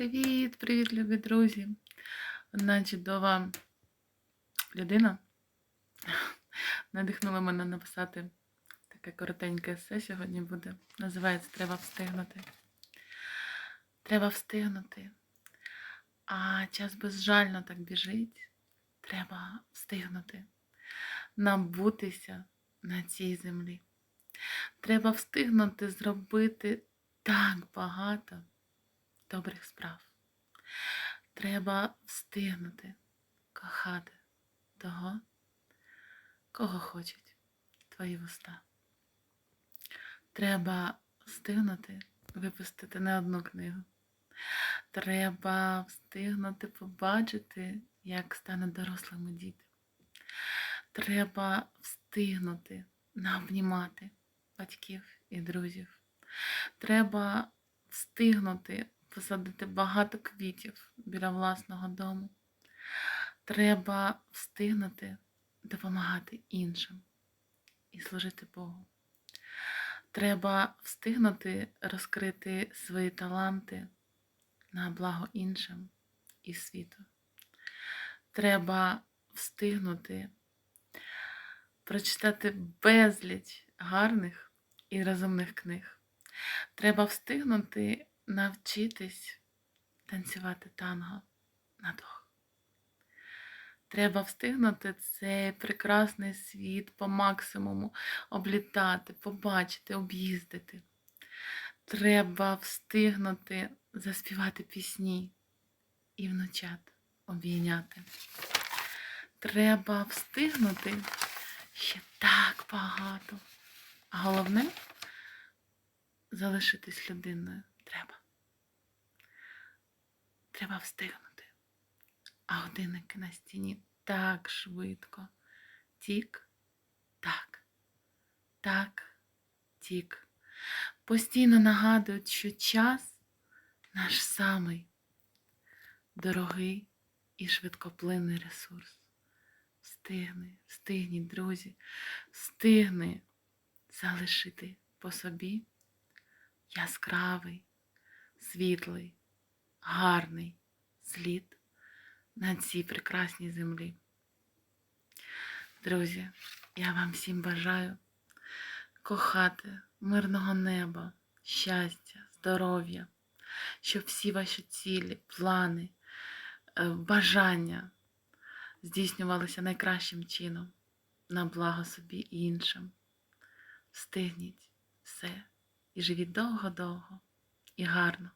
Привіт, привіт, любі друзі! Одна чудова людина надихнула мене написати таке коротеньке есе сьогодні буде. Називається Треба встигнути. Треба встигнути. А час безжально так біжить. Треба встигнути. Набутися на цій землі. Треба встигнути зробити так багато добрих справ. Треба встигнути кохати того, кого хочуть твої вуста. Треба встигнути випустити не одну книгу. Треба встигнути побачити, як стане дорослими діти. Треба встигнути наобнімати батьків і друзів. Треба встигнути посадити багато квітів біля власного дому. Треба встигнути допомагати іншим і служити Богу. Треба встигнути розкрити свої таланти на благо іншим і світу. Треба встигнути прочитати безліч гарних і розумних книг. Треба встигнути навчитись танцювати танго на двох. Треба встигнути цей прекрасний світ по максимуму облітати, побачити, об'їздити. Треба встигнути заспівати пісні і внучат обійняти. Треба встигнути ще так багато. А головне залишитись людиною треба. Встигнути. А годинники на стіні так швидко. Тік, так, так, тік. Постійно нагадують, що час наш самий дорогий і швидкоплинний ресурс. Встигни, встигніть, друзі, встигни залишити по собі яскравий, світлий, гарний слід на цій прекрасній землі. Друзі, я вам всім бажаю кохати мирного неба, щастя, здоров'я, щоб всі ваші цілі, плани, е, бажання здійснювалися найкращим чином на благо собі і іншим. Встигніть все і живіть довго-довго і гарно.